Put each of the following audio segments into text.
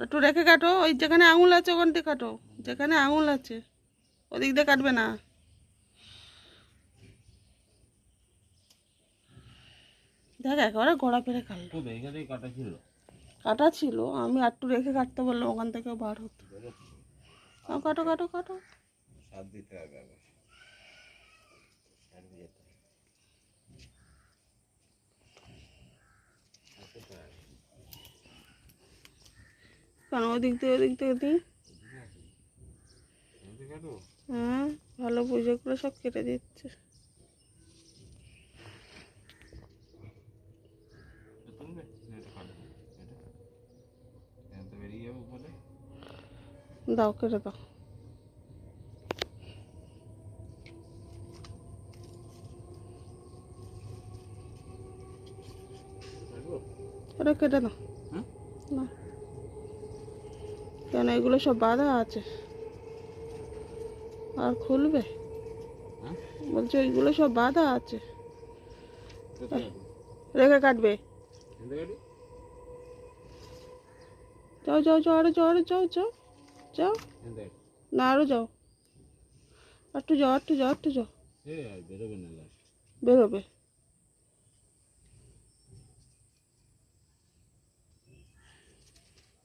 একটু রেখে কাটো ওই যেখানে আঙুল আছে ওখান থেকে কাটো যেখানে আঙুল আছে ওদিক দিয়ে কাটবে না। দেখ একেবারে গোড়া পেরে কাটলো। কাটা ছিল। কাটা ছিল আমি একটু রেখে কাটতে বললাম ওখান থেকে বার হতো। কাটো কাটো কাটো। দিতে হবে আবার সাত দিয়ে যেতে হবে। কেন? ওদিক থেকে ওদিক থেকে দিই? হ্যাঁ ভালো পুজোগুলো সব কেটে দিচ্ছে। দাও কেটে দাও। ওটা কেটে দাও। না। কেন এগুলো সব বাঁধা আছে? আর খুলবে? হ্যাঁ? বলছে ওইগুলো সব বাঁধা আছে। রেখে কাটবে? যাও যাও যাও আরও যাও আরও যাও যাও যাও। না আরও যাও। একটু যাও একটু যাও একটু যাও। বেরোবে না লাস্ট বেরোবে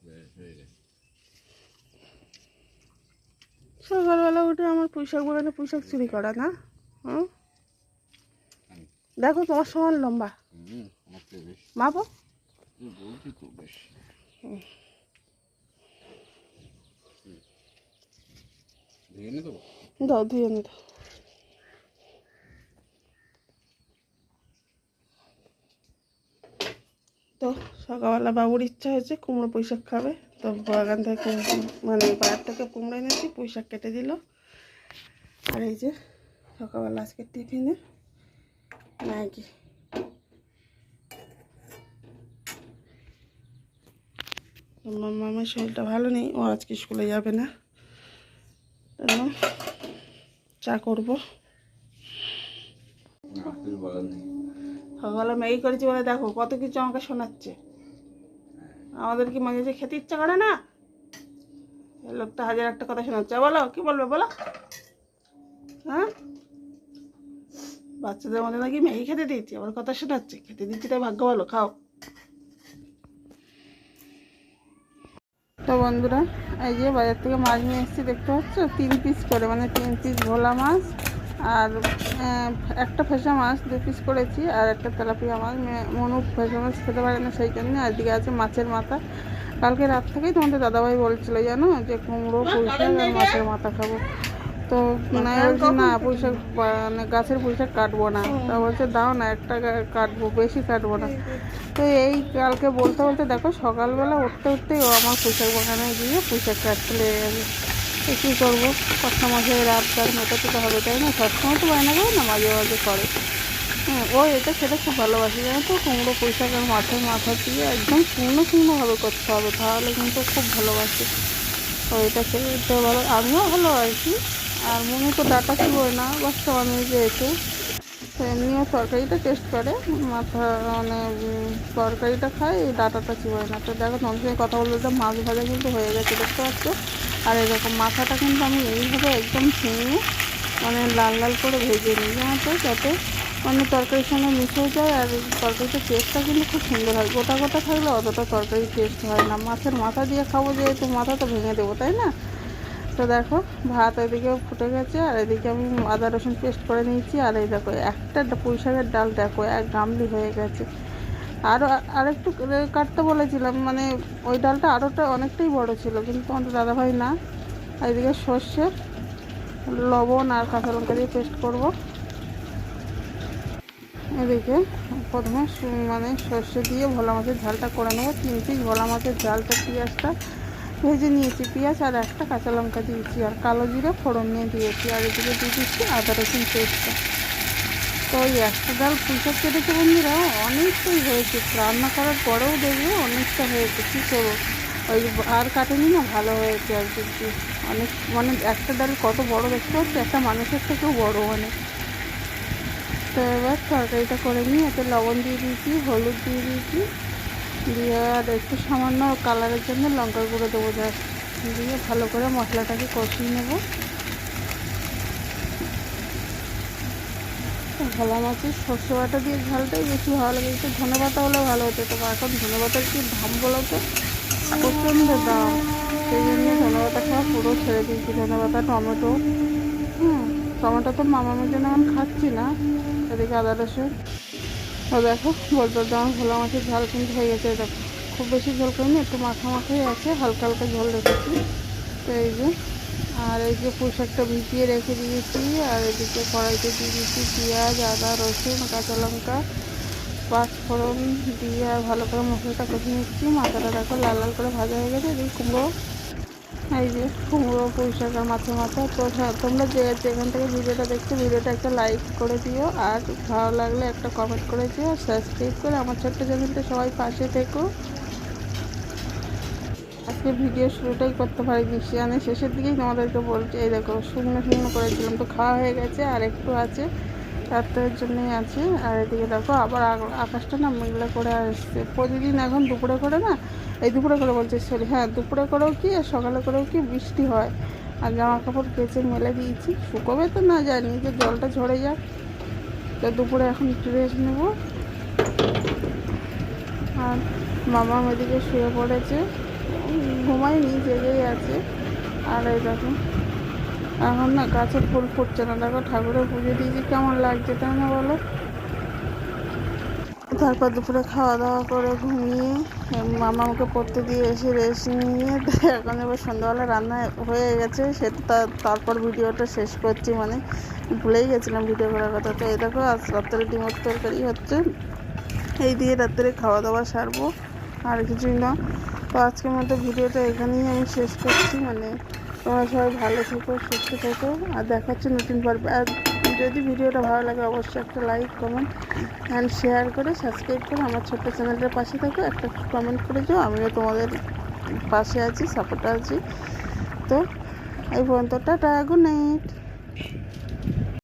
ব্যাস হয়ে গেছে সকালবেলা উঠে আমার পুঁইশাক বাগানে পুঁইশাক চুরি করা, না? হুম? দেখো তোমার সমান লম্বা। মাপো? দাও, ধুয়ে তো সকালবেলা বাবুর ইচ্ছা হয়েছে কুমড়ো পুঁইশাক খাবে। তো বাগান থেকে মানে বাজার থেকে কুমড়ো এনেছি পুঁইশাক কেটে দিল। আর এই যে সকালবেলা আজকে টিফিনে ম্যাগি। মামার শরীরটা ভালো নেই ও আজকে স্কুলে যাবে না। চা করব। সকালে ম্যাগি করেছি বলে দেখো কত কিছু আমাকে শোনাচ্ছে। আমাদের কি মাঝে খেতে ইচ্ছা করে না। লোকটা হাজার একটা কথা শোনাচ্ছে। বলো, কি বলবে, বলো। হ্যাঁ? বাচ্চাদের মধ্যে নাকি ম্যাগি খেতে দিচ্ছি আবার কথা শোনাচ্ছে। খেতে দিচ্ছি তাই ভাগ্য ভালো, খাও। তো বন্ধুরা, এই যে বাজার থেকে মাছ নিয়ে এসেছি, দেখতে পাচ্ছ? তিন পিস করে মানে তিন পিস ভোলা মাছ। আর একটা ফেসা মাছ দু পিস করেছি আর একটা তেলাপিয়া মাছ। মনু ফেসা মাছ খেতে পারে না সেই জন্য। আজকে আছে মাছের মাথা। কালকে রাত থেকেই তোমাদের দাদাভাই বলছিল জানো যে কুমড়ো, পুঁইশাক আর মাছের মাথা খাব। তো মানে বলছে না, পুঁইশাক মানে গাছের পুঁইশাক কাটবো না। তা বলছে, দাও না, একটা কাটবো, বেশি কাটবো না। তো এই কালকে বলতে বলতে দেখো, সকালবেলা উঠতে উঠতেই ও আমার পুঁইশাক বাগানে গিয়ে পুঁইশাক কাটতে লেগে গেছে। তো কী করব? কষ্ট মাসে রাত তার মেটাতে তো হবে, তাই না? সবসময় তো বায়না করে না, মাঝে মাঝে করে। হ্যাঁ ও এটা সেটা খুব ভালোবাসে, জানো তো? কুমড়ো পুঁইশাক আর মাছের মাথা দিয়ে একদম শুকনো শুকনোভাবে করতে হবে, তাহলে কিন্তু খুব ভালোবাসে। ও এটা খেতে ভালো, আমিও ভালোবাসি, আর মনে তো ডাটা ছিলই না বাচ্চা আমি যেহেতু। তো এমনিও তরকারিটা টেস্ট করে, মাথা মানে তরকারিটা খায়, এই ডাটাটা চিবোয় না। তো দেখো তোমার সঙ্গে কথা বলতে তো মাছ ভাজা কিন্তু হয়ে গেছে, দেখতে পাচ্ছ? আর এরকম মাথাটা কিন্তু আমি এইভাবে একদম ভেঙে মানে লাল লাল করে ভেজে নিই জানো যাতে মানে তরকারির সঙ্গে মিশে যায় আর তরকারিটার টেস্টটা কিন্তু খুব সুন্দর হয়। গোটা গোটা থাকলে অতটা তরকারি টেস্ট হয় না। মাছের মাথা দিয়ে খাব যেহেতু মাথা তো ভেঙে দেবো, তাই না? তো দেখো, ভাত এদিকে ফুটে গেছে আর এদিকে আমি আদা রসুন পেস্ট করে নিয়েছি। আর এই দেখো, একটা পুঁই শাকের ডাল দেখো, এক গামলি হয়ে গেছে। আরও আরেকটু কাটতে বলেছিলাম মানে ওই ডালটা আরোটা অনেকটাই বড় ছিল, কিন্তু আমাদের দাদাভাই না। এদিকে সর্ষে, লবণ আর কাঁচা লঙ্কা দিয়ে পেস্ট করব। এদিকে প্রথমে মানে সর্ষে দিয়ে ভোলা মাছের ঝালটা করে নেব। তিন পিস ভোলা মাছের ঝালটা পেঁয়াজটা ভেজে নিয়েছি, পেঁয়াজ আর একটা কাঁচা লঙ্কা দিয়েছি, আর কালো জিরে ফোড়ন নিয়ে দিয়েছি, আর এদিকে দিয়ে দিচ্ছি আদা রসুন পেস্টটা। তো ওই একটা ডাল পুঁইশাক কেটেছে বন্ধুরা অনেকটাই হয়েছে। রান্না করার পরেও দেখবে অনেকটা হয়েছে। কী করব? ওই আর কাটেনি না? ভালো হয়েছে আর কি। অনেক মানে একটা ডাল কত বড় দেখতে পাচ্ছি, একটা মানুষের থেকেও বড় মানে। তো এবার তরকারিটা করে নিই এতে লবণ দিয়ে দিয়েছি, হলুদ দিয়ে দিয়েছি। দিয়ে আর একটু সামান্য কালারের জন্য লঙ্কার গুঁড়ো দেবো যা দিয়ে ভালো করে মশলাটাকে কষিয়ে নেব। ভোলা মাছের সর্ষে বাটা দিয়ে ঝালটাই বেশি ভালো লাগে। একটু ধনে পাতা হলে ভালো হতো তো এখন ধনে পাতার কি দাম বলো তো? প্রচণ্ড দাম। সেই জন্য ধনে পাতা খাওয়া পুরো ছেড়ে দিয়েছি। ধনে পাতা, টমেটো। হুম, টমেটো তো মামামের জন্য এখন খাচ্ছি না। এদিকে আদা, রসুন। তো দেখো বলতে আমার ভোলা মাছের ঝাল কিন্তু হয়ে গেছে। দেখো, খুব বেশি ঝোল করিনি, একটু মাখা মাখাই আছে, হালকা হালকা ঝোল রেখেছি। তো এই যে আর এই যে পোশাকটা ভিজিয়ে রেখে দিয়েছি আর এদিকে কড়াইতে দিয়ে দিয়েছি পেঁয়াজ আদা রসুন কাঁচা লঙ্কা পাঁচফোড়ন দিয়ে আর ভালো করে মশলাটা কষে নিচ্ছি। মাথাটা দেখো লাল লাল করে ভাজা হয়ে গেছে এদিকে কুমড়ো এই যে কুমড়ো পুঁই শাক আর মাছে মাথা। তো হ্যাঁ, তোমরা যে যেখান থেকে ভিডিওটা দেখছ ভিডিওটা একটা লাইক করে দিও আর ভালো লাগলে একটা কমেন্ট করে দিও সাবস্ক্রাইব করে আমার ছোট্ট চ্যানেলটা সবাই পাশে থেকো। আজকে ভিডিও শুরুটাই করতে পারিনি। আমি শেষের দিকেই তোমাদেরকে বলছি, এই দেখো, শুকনো শুকনো করেছিলাম তো খাওয়া হয়ে গেছে আর একটু আছে, রাত্রের জন্যই আছে। আর এদিকে দেখো, আবার আকাশটা না মেঘলা করে আসছে। প্রতিদিন এখন দুপুরে করে না, এই দুপুরে করে বলছে সরি হ্যাঁ দুপুরে করেও কি আর সকালে করেও কি বৃষ্টি হয়। আর জামা কাপড় কেচে মেলে দিয়েছি। শুকোবে তো না, জানি, যে জলটা ঝরে যাক। তো দুপুরে এখন রেস্ট নেব। আর মামা এদিকে শুয়ে পড়েছে। উম, ঘুমায়নি জেগেই আছে। আর এই দেখো এখন না গাছে ফুল ফুটছে না। দেখো ঠাকুরের পুজো দিয়েছি কেমন লাগছে তাই না বলো? তারপর দুপুরে খাওয়া দাওয়া করে ঘুমিয়ে মামা আমাকে পড়তে দিয়ে এসে রেস্ট নিয়ে এখন এবার সন্ধ্যাবেলা রান্না হয়ে গেছে। তা- তারপর ভিডিওটা শেষ করছি মানে ভুলেই গেছিলাম ভিডিও করার কথা। তো এই দেখো আজ রাত্রে ডিমের তরকারি হচ্ছে। এই দিয়ে রাত্রে খাওয়া দাওয়া সারবো আর কিছুই না। তো আজকের মতো ভিডিওটা এখানেই আমি শেষ করছি। মানে তোমরা সবাই ভালো থেকো, সুস্থ থেকো, আর দেখাচ্ছি নতুন পর্বে। আর যদি ভিডিওটা ভালো লাগে, অবশ্যই একটা লাইক কমেন্ট অ্যান্ড শেয়ার করে সাবস্ক্রাইব করে আমার ছোট্ট চ্যানেলটার পাশে থাকো। একটা কমেন্ট করে যাও আমিও তোমাদের পাশে আছি সাপোর্টে আছি। তো এই পর্যন্ত, টাটা গুড নাইট